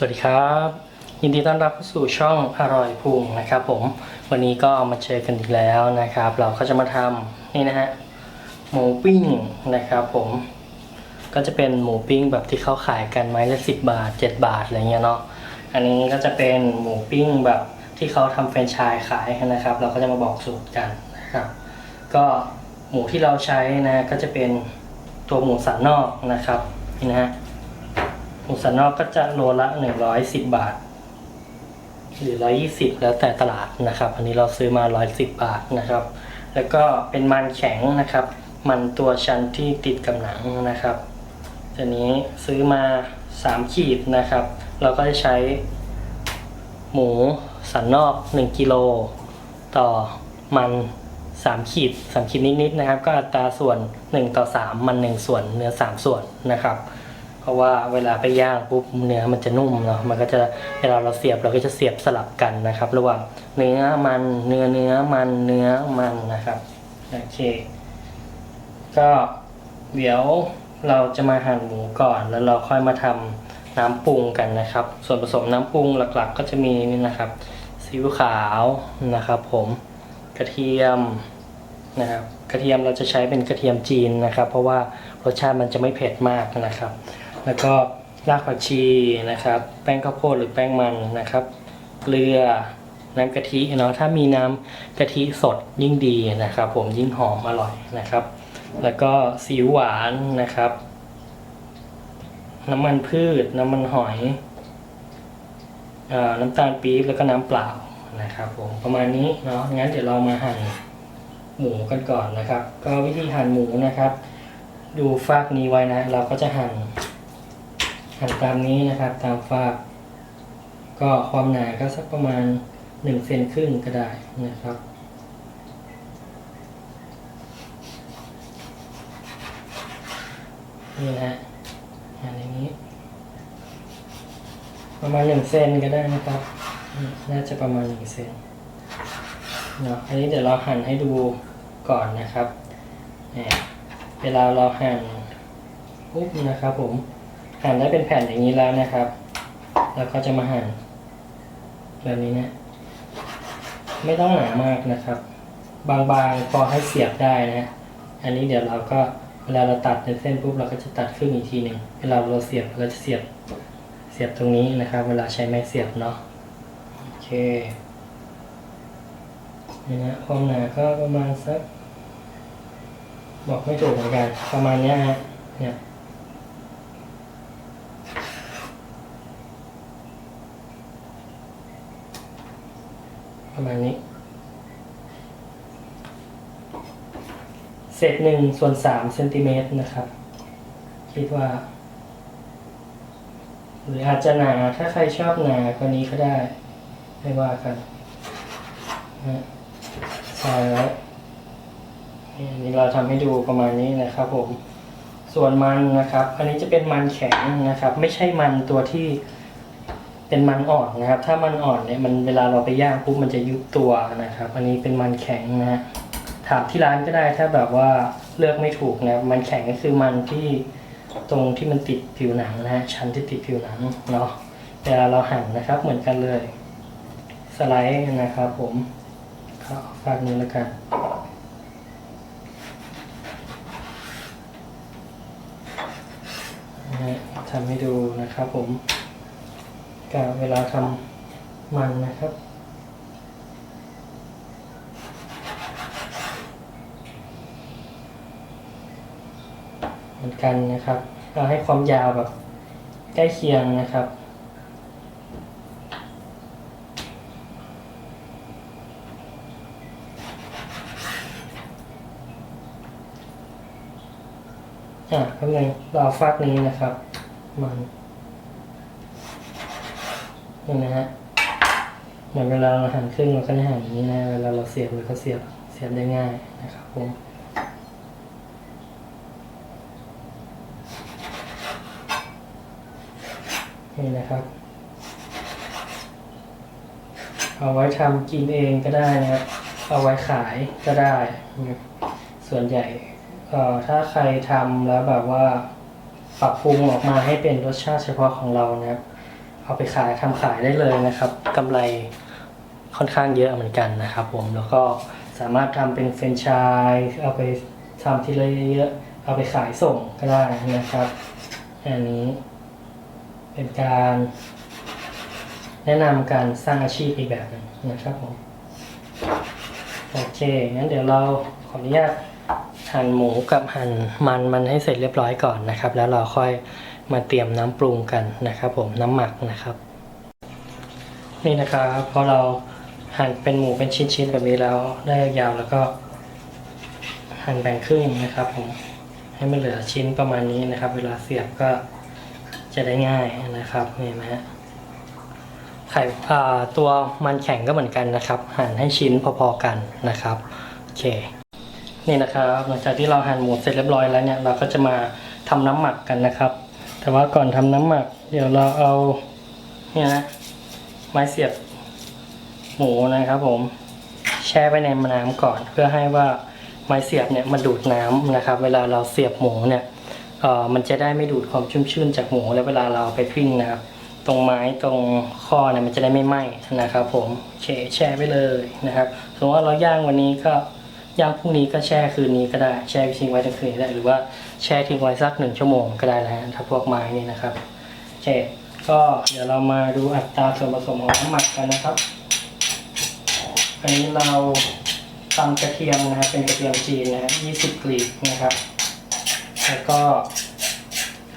สวัสดีครับ ยินดีต้อนรับเข้าสู่ช่องอร่อยพุงนะครับผมวันนี้ก็มาเจอกันอีกแล้วนะครับ เราก็จะมาทำนี่นะฮะหมูปิ้งนะครับผมก็จะเป็นหมูปิ้งแบบที่เขาขายกันไม้ละสิบบาท 7 บาทอะไรเงี้ยเนาะอันนี้ก็จะเป็นหมูปิ้งแบบที่เขาทำแฟรนไชส์ขายนะครับ เราก็จะมาบอกสูตรกันนะครับ ก็หมูที่เราใช้นะก็จะเป็นตัวหมูสันนอกนะครับนี่นะฮะ หมูสันนอกก็จะโลละ 110 บาท หรือ 120 แล้วแต่ตลาดนะครับ อันนี้เราซื้อมา 110 บาทนะครับ แล้วก็เป็นมันแข็งนะครับ มันตัวชั้นที่ติดกับหนังนะครับตัวนี้ซื้อมา 3 ขีดนะครับ เราก็จะใช้หมูสันนอก 1 กิโลต่อมัน3ขีด3ขีดนิดๆนะครับ ก็อัตราส่วน 1 ต่อ 3 มัน 1 ส่วนเนื้อ 3 ส่วนนะครับ ราะว่าเวลาไปย่างปุ๊บเนื้อมันจะนุ่มเนาะมันก็จะเวลาเราเสียบเราก็จะเสียบสลับกันนะครับ ระหว่างเนื้อมันเนื้อเนื้อมันเนื้อมันนะครับโอเค ก็เดี๋ยวเราจะมาหั่นหมูก่อนแล้วเราค่อยมาทำน้ำปรุงกันนะครับ ส่วนผสมน้ำปรุงหลักๆ ก็จะมีนี่นะครับซีอิ๊วขาวนะครับผมกระเทียมนะครับกระเทียมเราจะใช้เป็นกระเทียมจีนนะครับ เพราะว่ารสชาติมันจะไม่เผ็ดมากนะครับ แล้วก็รากผักชีนะครับ แป้งข้าวโพดหรือแป้งมันนะครับ เกลือน้ำกะทิเนาะถ้ามีน้ำกะทิสดยิ่งดีนะครับ ผมยิ่งหอมอร่อยนะครับ แล้วก็ซีอิ๊วหวานนะครับ น้ำมันพืช น้ำมันหอยอน้ำตาลปี๊บแล้วก็น้ำเปล่านะครับผมประมาณนี้เนาะงั้นเดี๋ยวเรามาหั่นหมูกันก่อนนะครับ ก็วิธีหั่นหมูนะครับ ดูฟากนี้ไว้นะ เราก็จะหั่น หั่นตามนี้นะครับตามฟาก ก็ความหนาก็สักประมาณหนึ่งเซนครึ่งก็ได้นะครับนี่นะฮะหั่นอย่างนี้ ประมาณหนึ่งเซนก็ได้นะครับ น่าจะประมาณหนึ่งเซนเนาะอันนี้เดี๋ยวเราหั่นให้ดูก่อนนะครับเนี่ยเวลาเราหั่นปุ๊บนะครับผม หั่นได้เป็นแผ่นอย่างนี้แล้วนะครับ แล้วก็จะมาหั่นแบบนี้นะไม่ต้องหนามากนะครับ บางๆพอให้เสียบได้นะ อันนี้เดี๋ยวเราก็เวลาเราตัดในเส้นปุ๊บเราก็จะตัดครึ่งอีกทีหนึ่งเวลาเราเสียบเราจะเสียบเสียบตรงนี้นะครับ เวลาใช้ไม้เสียบเนาะโอเคนี่นะความหนาก็ประมาณสักบอกไม่ถูกเหมือนกันประมาณนี้ฮะเนี่ย ประมาณนี้ เศษหนึ่งส่วนสามเซนติเมตรนะครับ คิดว่า หรืออาจจะหนา ถ้าใครชอบหนากว่านี้ก็ได้ ไม่ว่ากันนะใส่แล้วนี่เราทำให้ดูประมาณนี้นะครับผม ส่วนมันนะครับ อันนี้จะเป็นมันแข็งนะครับ ไม่ใช่มันตัวที่ เป็นมันอ่อนนะครับ ถ้ามันอ่อนเนี่ยมันเวลาเราไปย่างปุ๊บมันจะยุบตัวนะครับ อันนี้เป็นมันแข็งนะฮะถามที่ร้านก็ได้ถ้าแบบว่าเลือกไม่ถูกนะมันแข็งก็คือมันที่ตรงที่มันติดผิวหนังนะฮะชั้นที่ติดผิวหนังเนาะเวลาเราหั่นนะครับเหมือนกันเลย สไลด์นะครับผมข้าฝากนี้แล้วกันทำให้ดูนะครับผม การเวลาทำมันนะครับ เหมือนกันนะครับ เราให้ความยาวแบบใกล้เคียงนะครับอะกำลังรอฟากนี้นะครับ มัน นี่นะฮะเหมือนเวลาเราหั่นครึ่งเราก็จะหั่นอย่างนี้นะเวลาเราเสียบเราก็เสียบเสียบได้ง่ายนะครับผมนี่นะครับ เอาไว้ทำกินเองก็ได้นะครับ เอาไว้ขายก็ได้ ส่วนใหญ่ถ้าใครทำแล้วแบบว่า ปรับปรุงออกมาให้เป็นรสชาติเฉพาะของเรานะครับ เอาไปขายทำขายได้เลยนะครับกำไรค่อนข้างเยอะเหมือนกันนะครับ ผมแล้วก็สามารถทำเป็นแฟรนไชส์เอาไปทำทีละเยอะๆเอาไปขายส่งก็ได้นะครับ อันนี้เป็นการแนะนำการสร้างอาชีพอีกแบบหนึงนะครับผมโอเคงั้นเดี๋ยวเราขออนุญาตหั่นหมูกับหั่นมันมันให้เสร็จเรียบร้อยก่อนนะครับ แล้วเราค่อย มาเตรียมน้ำปรุงกันนะครับผมน้ำหมักนะครับ นี่นะครับพอเราหั่นเป็นหมูเป็นชิ้นๆแบบนี้แล้วได้ยาวแล้วก็ หั่นแบ่งครึ่งนะครับผมให้มันเหลือชิ้นประมาณนี้นะครับ เวลาเสียบก็จะได้ง่ายนะครับเห็นไหมฮะไข่ตัวมันแข็งก็เหมือนกันนะครับ หั่นให้ชิ้นพอๆกันนะครับโอเคนี่นะครับหลังจากที่เราหั่นหมูเสร็จเรียบร้อยแล้วเนี่ยเราก็จะมาทำน้ำหมักกันนะครับ แต่ว่าก่อนทำน้ำหมัก เดี๋ยวเราเอาเนี่ยนะไม้เสียบหมูนะครับผม แช่ไว้ในน้ำก่อน เพื่อให้ว่าไม้เสียบเนี่ยมันดูดน้ำนะครับ เวลาเราเสียบหมูเนี่ยเออมันจะได้ไม่ดูดความชุ่มชื่นจากหมูแล้วเวลาเราไปปิ้งนะครับ ตรงไม้ตรงข้อเนี่ยมันจะได้ไม่ไหม้นะครับ ผมโอเคแช่ไว้เลยนะครับสมมติว่าเราย่างวันนี้ก็ ย่างพรุ่งนี้ก็แช่คืนนี้ก็ได้แช่ทิ้งไว้ทั้งคืนได้หรือว่าแช่ทิ้งไว้สักหนึ่งชั่วโมงก็ได้แล้วถ้าพวกไม้นี่นะครับโอเคก็เดี๋ยวเรามาดูอัตราส่วนผสมของน้ำหมักกันนะครับ อันนี้เราตำกระเทียมนะครับเป็นกระเทียมจีนนะครับ20กลีบนะครับ แล้วก็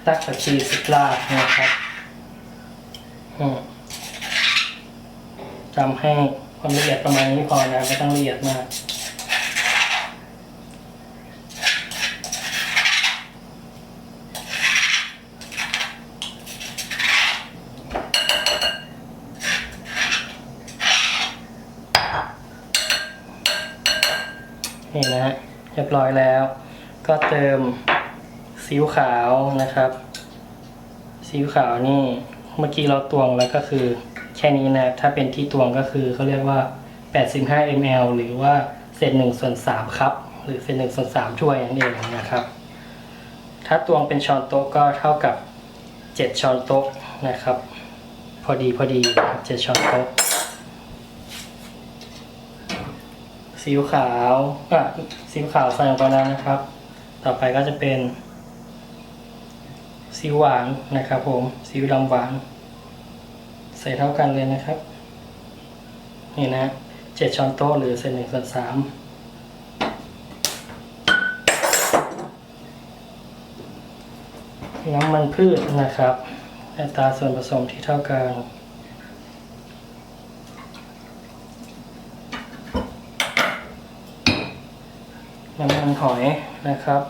ตักผักชีสิบลากนะครับจำให้ความละเอียดประมาณนี้พอนะไม่ต้องละเอียดมาก นี่นะฮะเรียบร้อยแล้ว ก็เติมซีอิ๊วขาวนะครับซีอิ๊วขาวนี่เมื่อกี้เราตวงแล้วก็คือแค่นี้นะถ้าเป็นที่ตวงก็คือเขาเรียกว่า 85 ml หรือว่าเศษหนึ่งส่วนสามครับ หรือเศษหนึ่งส่วนสามถ้วยนั่นเองนะครับ ถ้าตวงเป็นช้อนโต๊ะก็เท่ากับ 7 ช้อนโต๊ะนะครับ พอดีพอดีครับเจ็ดช้อนโต๊ะ ซีอิ๊วขาวอะซีอิ๊วขาวใส่ลงไปแล้วนะครับ ต่อไปก็จะเป็นซีอิ๊วหวานนะครับ ผมซีอิ๊วดำหวาน ใส่เท่ากันเลยนะครับ นี่นะเจ็ดช้อนโต๊ะหรือเศษหนึ่งส่วนสามน้ำมันพืชนะครับอัตราส่วนผสมที่เท่ากัน น้ำมันหอยนะครับ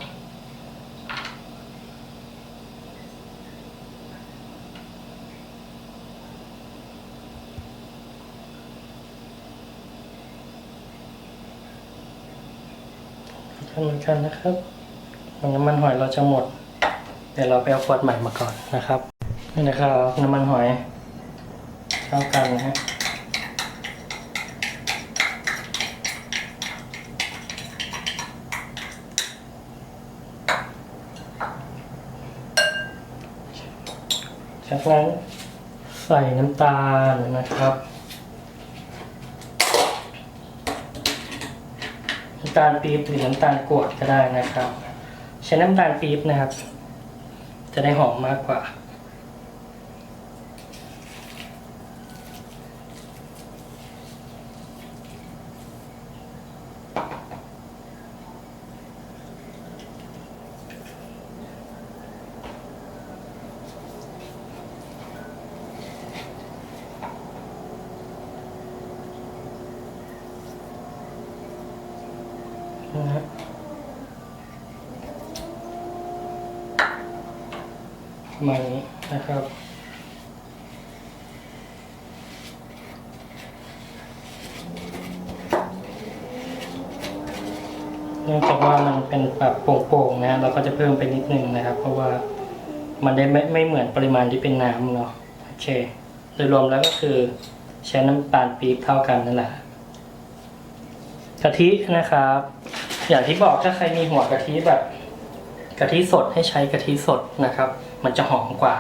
เหมือนกันนะครับน้ำมันหอยเราจะหมด เดี๋ยวเราไปเอาขวดใหม่มาก่อนนะครับนี่นะครับน้ำมันหอยเท่ากันนะฮะ จากนั้นใส่น้ำตาลนะครับน้ำตาลปี๊บหรือน้ำตาลกรวดก็ได้นะครับ ใช้น้ำตาลปี๊บนะครับ จะได้หอมมากกว่า มาณนี้นะครับเนื่องจากว่ามันเป็นแบบโป่งๆนะเราก็จะเพิ่มไปนิดนึงนะครับ เพราะว่ามันได้ไม่ไม่เหมือนปริมาณที่เป็นน้ำเนาะโอเค โดยรวมแล้วก็คือใช้น้ำตาลปี๊บเท่ากันนั่นแหละกะทินะครับ อย่างที่บอกถ้าใครมีหัวกะทิแบบกะทิสดให้ใช้กะทิสดนะครับ มันจะหอมกว่า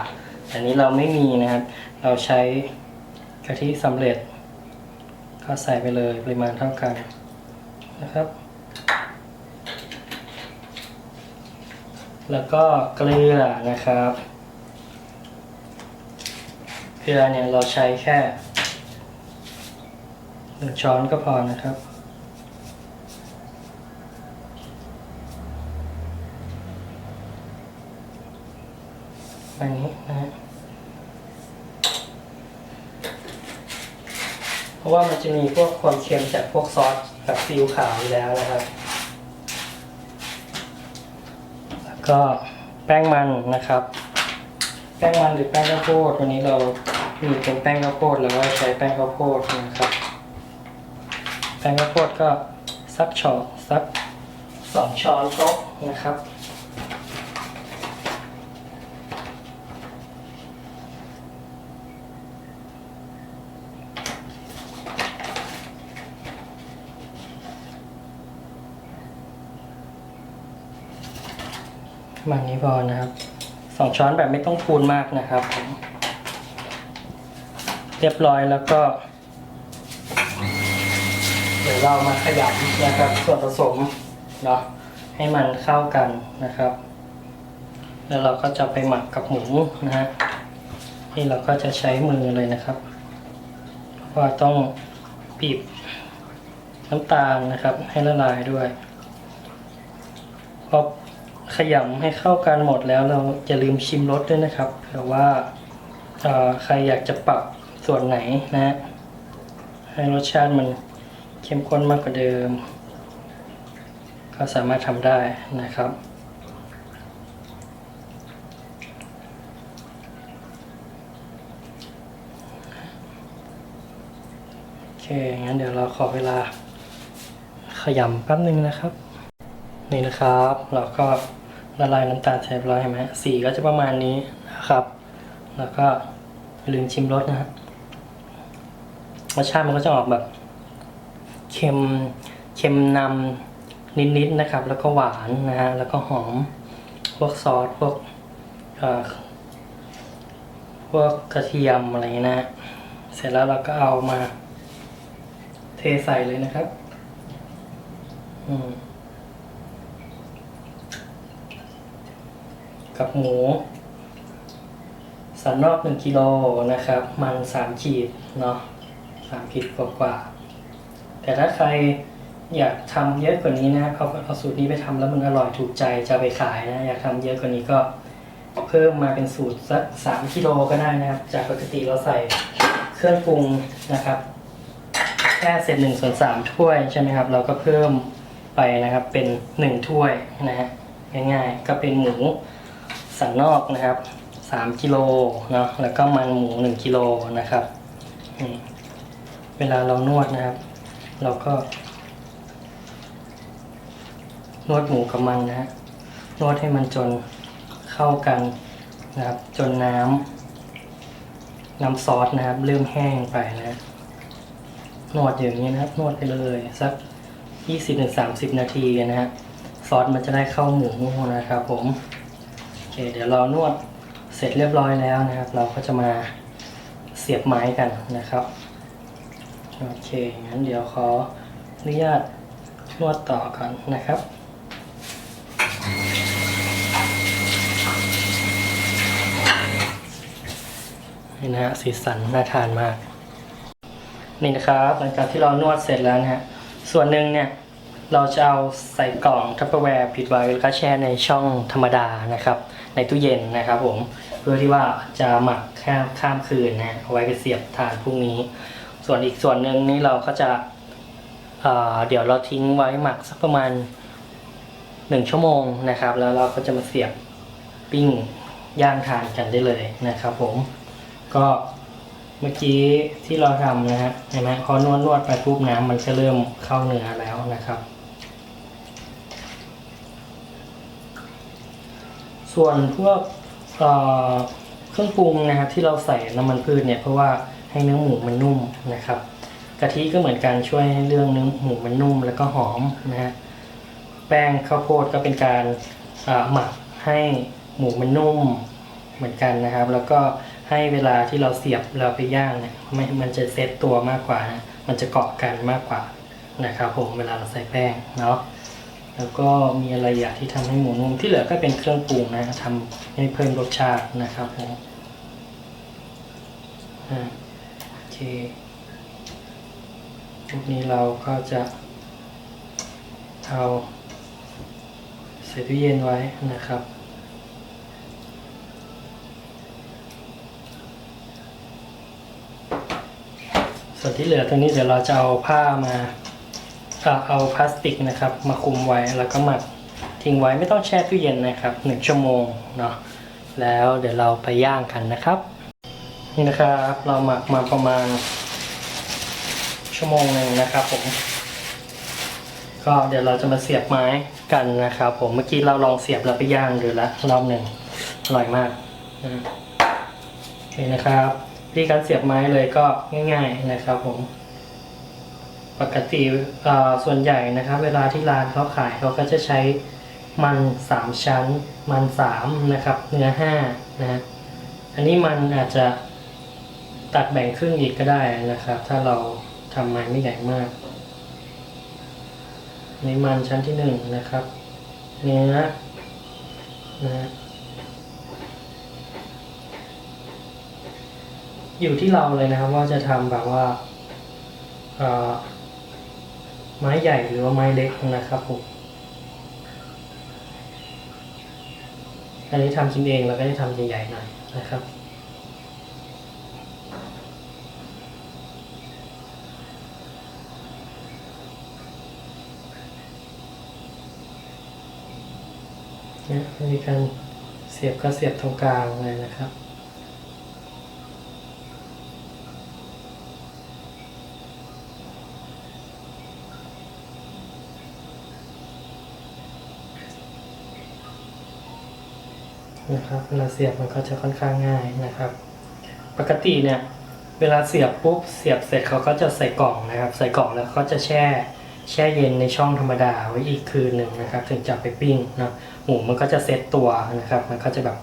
อันนี้เราไม่มีนะครับ เราใช้กะทิสำเร็จ ก็ใส่ไปเลยปริมาณเท่ากันนะครับ แล้วก็เกลือนะครับเกลือเนี่ยเราใช้แค่หนึ่งช้อนก็พอนะครับ อันนี้นะฮะเพราะว่ามันจะมีพวกความเค็มจากพวกซอสแบบซีอิ๊วขาวอยู่แล้วนะครับ แล้วก็แป้งมันนะครับ แป้งมันหรือแป้งข้าวโพดวันนี้เรามีเป็นแป้งข้าวโพดแล้วก็ใช้แป้งข้าวโพดนะครับ แป้งข้าวโพดก็สักช้อนสักสองช้อนโต๊ะนะครับ ประมันนี้พอนะครับสองช้อนแบบไม่ต้องพูนมากนะครับ เรียบร้อยแล้วก็ เดี๋ยวเรามาขยำนะครับ ส่วนผสมเนาะให้มันเข้ากันนะครับ แล้วเราก็จะไปหมักกับหมูนะฮะนี่เราก็จะใช้มือเลยนะครับเพราะว่าต้องบีบน้ำตาลนะครับ ให้ละลายด้วยพอ ขยำให้เข้ากันหมดแล้วเราอย่าลืมชิมรสด้วยนะครับเผื่อว่าใครอยากจะปรับส่วนไหนนะฮะให้รสชาติมันเข้มข้นมากกว่าเดิม ก็สามารถทำได้นะครับโอเค งั้นเดี๋ยวเราขอเวลาขยำแป๊บนึงนะครับ นี่นะครับ เราก็ ละลายน้ำตาลเสร็จเรียบร้อยเห็นไหมสีก็จะประมาณนี้นะครับ แล้วก็ลืมชิมรสนะฮะรสชาติมันก็จะออกแบบเค็มเค็มนำนิดๆนะครับ แล้วก็หวานนะฮะแล้วก็หอมพวกซอสพวกพวกกระเทียมอะไรนะฮะเสร็จแล้วเราก็เอามา เทใส่เลยนะครับ อืม กับหมู สันนอกหนึ่งกิโลนะครับ มันสามขีดเนาะสามขีดกว่าๆแต่ถ้าใครอยากทำเยอะกว่านี้นะเอาเอาสูตรนี้ไปทำแล้วมันอร่อยถูกใจจะไปขายนะ อยากทำเยอะกว่านี้ก็เพิ่มมาเป็นสูตรสักสามกิโลก็ได้นะครับ จากปกติเราใส่เครื่องปรุงนะครับ แค่เศษหนึ่งส่วนสามถ้วยใช่ไหมครับ เราก็เพิ่มไปนะครับเป็นหนึ่งถ้วยนะฮะง่ายๆก็เป็นหมู สันนอกนะครับสามกิโลเนาะแล้วก็มันหมูหนึ่งกิโลนะครับเวลาเรานวดนะครับ เราก็ นวดหมูกับมันนะฮะนวดให้มันจนเข้ากันนะครับ จนน้ำน้ำซอสนะครับ เริ่มแห้งไปนะนวดอย่างนี้นะครับ นวดไปเลยสัก20-30 นาทีนะฮะซอสมันจะได้เข้าหมูนะครับผม เคเดี๋ยวเรานวดเสร็จเรียบร้อยแล้วนะครับ เราก็จะมาเสียบไม้กันนะครับโอเคงั้นเดี๋ยวขออนุญาตนวดต่อก่อนนะครับนี่นะฮะสีสันน่าทานมาก นี่นะครับหลังจากที่เรานวดเสร็จแล้วนะฮะส่วนหนึ่งเนี่ยเราจะเอาใส่กล่องทัพเปอร์แวร์ปิดไว้แล้วก็แช่ในช่องธรรมดานะครับ ในตู้เย็นนะครับผมเพื่อที่ว่าจะหมักข้ามข้ามคืนนะเอาไว้ไปเสียบทานพรุ่งนี้ ส่วนอีกส่วนหนึ่งนี่เราก็จะเเดี๋ยวเราทิ้งไว้หมักสักประมาณหนึ่งชั่วโมงนะครับ แล้วเราก็จะมาเสียบปิ้งย่างทานกันได้เลยนะครับผมก็เมื่อกี้ที่เราทำนะฮะเห็นไหมพอนวดนวดไปปุ๊บน้ำมันจะเริ่มเข้าเนื้อแล้วนะครับ ส่วนพวกเครื่องปรุงนะครับที่เราใส่น้ำมันพืชเนี่ยเพราะว่าให้เนื้อหมูมันนุ่มนะครับกะทิก็เหมือนกันช่วยให้เรื่องเนื้อหมูมันนุ่มแล้วก็หอมนะฮะแป้งข้าวโพดก็เป็นการหมักให้หมูมันนุ่มเหมือนกันนะครับ แล้วก็ให้เวลาที่เราเสียบเราไปย่างเนี่ยไม่มันจะเซตตัวมากกว่านะมันจะเกาะกันมากกว่านะครับผมเวลาเราใส่แป้งเนาะ แล้วก็มีอะไรอยากที่ทำให้หมูนุ่มที่เหลือก็เป็นเครื่องปรุงนะทำให้เพิ่มรสชาตินะครับผมโอเคทีนี้เราก็จะเอาใส่ตู้เย็นไว้นะครับส่วนที่เหลือตรงนี้เดี๋ยวเราจะเอาผ้ามา เอาเอาพลาสติกนะครับมาคุมไว้แล้วก็หมักทิ้งไว้ไม่ต้องแช่ตู้เย็นนะครับหนึ่งชั่วโมงเนาะแล้วเดี๋ยวเราไปย่างกันนะครับนี่นะครับเราหมักมาประมาณ ชั่วโมงหนึ่งนะครับผมก็เดี๋ยวเราจะมาเสียบไม้กันนะครับผมเมื่อกี้เราลองเสียบแล้วไปย่างดูแล้วรอบหนึ่งอร่อยมากนะโอเคนะครับวิธีการเสียบไม้เลยก็ง่าย ๆนะครับผม ปกติส่วนใหญ่นะครับ เวลาที่ร้านเขาขายเขาก็จะใช้มันสามชั้น มันสามนะครับ เนื้อห้านะฮะอันนี้มันอาจจะตัดแบ่งครึ่งอีกก็ได้นะครับ ถ้าเราทำไม้ไม่ใหญ่มาก ในมันชั้นที่หนึ่งนะครับ เนื้อนะฮะอยู่ที่เราเลยนะครับว่าจะทำแบบว่า ไม้ใหญ่หรือว่าไม้เล็กนะครับผมอันนี้ทำกินเองเราก็จะทำใหญ่ๆหน่อยนะครับเนี่ยมีการเสียบก็เสียบตรงกลางเลยนะครับ นะครับเวลาเสียบมันก็จะค่อนข้างง่ายนะครับ ปกติเนี่ยเวลาเสียบปุ๊บเสียบเสร็จเขาก็จะใส่กล่องนะครับ ใส่กล่องแล้วเขาจะแช่แช่เย็นในช่องธรรมดาไว้อีกคืนหนึ่งนะครับ ถึงจะไปปิ้งเนาะหมูมันก็จะเซตตัวนะครับ มันก็จะแบบ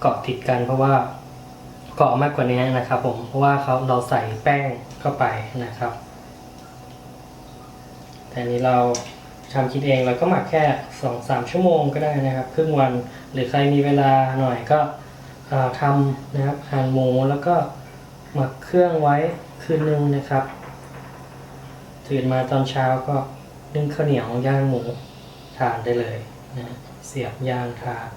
เกาะติดกัน เพราะว่าเกาะมากกว่านี้นะครับ ผมเพราะว่าเขาเราใส่แป้งเข้าไปนะครับ แต่นนี้เรา ทำคิดเองเราก็หมักแค่สองสามชั่วโมงก็ได้นะครับ ครึ่งวันหรือใครมีเวลาหน่อยก็ทำนะครับหั่นหมูแล้วก็หมักเครื่องไว้คืนนึงนะครับตื่นมาตอนเช้าก็นึ่งข้าวเหนียวย่างหมูทานได้เลยนะเสียบย่างทาน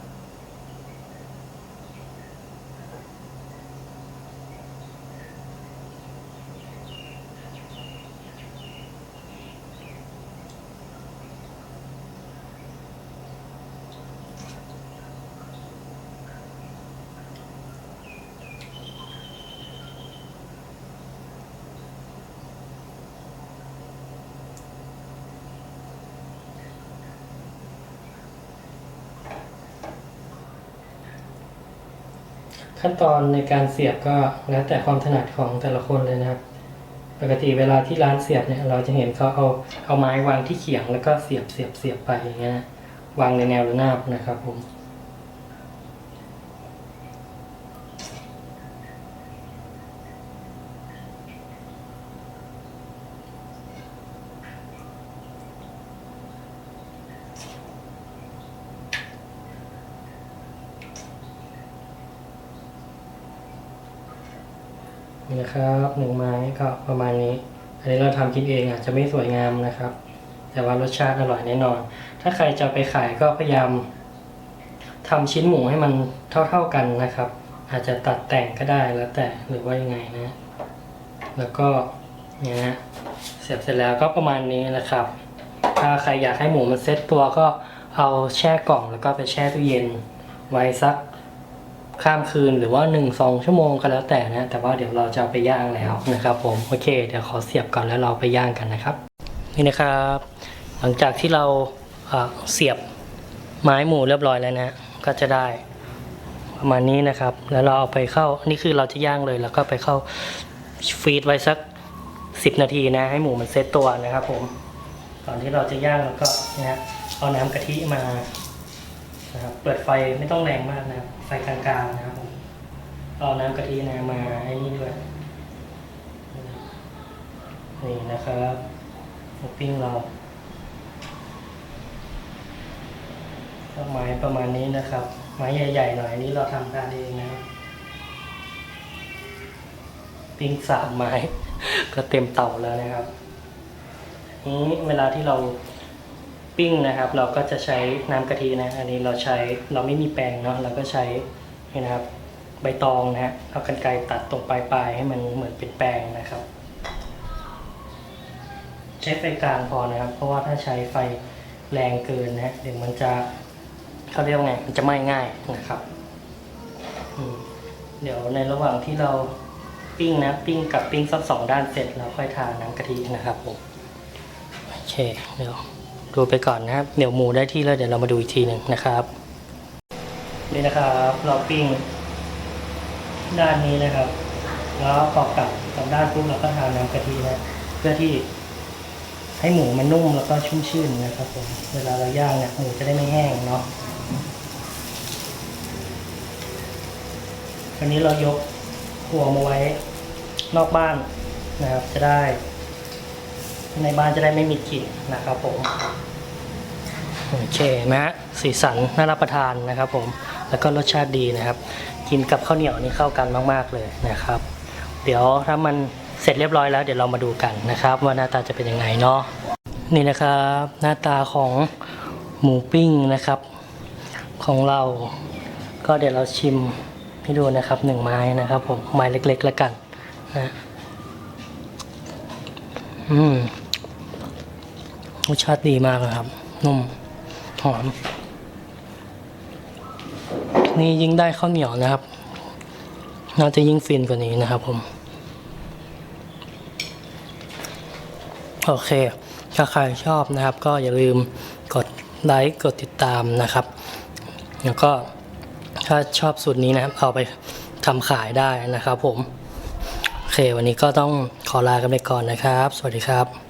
ขั้นตอนในการเสียบก็แล้วแต่ความถนัดของแต่ละคนเลยนะครับ ปกติเวลาที่ร้านเสียบเนี่ยเราจะเห็นเขาเอาเอาไม้วางที่เขียงแล้วก็เสียบเสียบเสียบไปอย่างเงี้ยนะวางในแนวระนาบนะครับผม นี่นะครับหนึ่งไม้ก็ประมาณนี้ อันนี้เราทำกินเองอาจจะไม่สวยงามนะครับ แต่ว่ารสชาติอร่อยแน่นอน ถ้าใครจะไปขายก็พยายามทำชิ้นหมูให้มันเท่า ๆกันนะครับ อาจจะตัดแต่งก็ได้แล้วแต่หรือว่ายังไงนะ แล้วก็เนี่ยนะเสร็จเสร็จแล้วก็ประมาณนี้นะครับ ถ้าใครอยากให้หมูมันเซ็ตตัวก็เอาแช่กล่องแล้วก็ไปแช่ตู้เย็นไว้สัก ข้ามคืนหรือว่า1นสองชั่วโมงก็แล้วแต่นะ แต่ว่าเดี๋ยวเราจะไปย่างแล้วนะครับผม โอเค เดี๋ยวขอเสียบก่อนแล้วเราไปย่างกันนะครับ นี่นะครับ หลังจากที่เราเสียบไม้หมูเรียบร้อยแล้วนะ ก็จะได้ประมาณนี้นะครับ แล้วเราเอาไปเข้า นี่คือเราจะย่างเลย แล้วก็ไปเข้าฟรีดไว้สัก 10 นาทีนะ ให้หมูมันเซตตัวนะครับผม ก่อนที่เราจะย่างแล้วก็นะฮะเอาน้ำกะทิมา นะครับเปิดไฟไม่ต้องแรงมากนะครับ ไฟกลางๆนะครับผมเอาน้ำกะทินะมาไอ้นี่ด้วยนี่นะครับหมูปิ้งเราก็ไม้ประมาณนี้นะครับ ไม้ใหญ่ๆหน่อยอันนี้เราทำกันเองนะปิ้งสามไม้ ก็เต็มเตาแล้วนะครับนี้เวลาที่เรา ปิ้งนะครับ เราก็จะใช้น้ำกะทินะ อันนี้เราใช้เราไม่มีแป้งเนาะเราก็ใช้นี่นะครับใบตองนะฮะเอากรรไกรตัดตรงปลายๆให้มันเหมือนเป็นแป้งนะครับ ใช้ไฟกลางพอนะครับ เพราะว่าถ้าใช้ไฟแรงเกินนะเดี๋ยวมันจะเขาเรียกไงมันจะไหม้ง่ายนะครับเดี๋ยวในระหว่างที่เราปิ้งนะปิ้งกับปิ้งสักสองด้านเสร็จเราค่อยทาน้ำกะทินะครับผมโอเคเดี๋ยว ดูไปก่อนนะครับเดี๋ยวหมูได้ที่แล้วเดี๋ยวเรามาดูอีกทีหนึ่งนะครับ นี่นะครับเราปิ้งด้านนี้นะครับ แล้วพอกลับสองด้านปุ๊บเราก็ทาน้ำกะทินะเพื่อที่ให้หมูมันนุ่มแล้วก็ชุ่มชื่นนะครับผมเวลาเราย่างเนี่ยหมูจะได้ไม่แห้งเนาะวันนี้เรายกหัวมาไว้นอกบ้านนะครับ จะได้ ในบ้านจะได้ไม่มีกลิ่นนะครับผมโอเคนะฮะสีสันน่ารับประทานนะครับผมแล้วก็รสชาติดีนะครับ กินกับข้าวเหนียวนี่เข้ากันมาก ๆ เลยนะครับ เดี๋ยวถ้ามันเสร็จเรียบร้อยแล้วเดี๋ยวเรามาดูกันนะครับ ว่าหน้าตาจะเป็นยังไงเนาะนี่นะครับหน้าตาของหมูปิ้งนะครับ ของเราก็เดี๋ยวเราชิมให้ดูนะครับหนึ่งไม้นะครับผมไม้เล็กๆแล้วกันนะอืม รสชาติดีมากเลยครับนุ่มหอม นี่ยิ่งได้ข้าวเหนียวนะครับ น่าจะยิ่งฟินกว่านี้นะครับผมโอเค ถ้าใครชอบนะครับ ก็อย่าลืมกดไลค์กดติดตามนะครับ แล้วก็ถ้าชอบสูตรนี้นะครับเอาไปทำขายได้นะครับผม โอเค วันนี้ก็ต้องขอลากันไปก่อนนะครับ สวัสดีครับ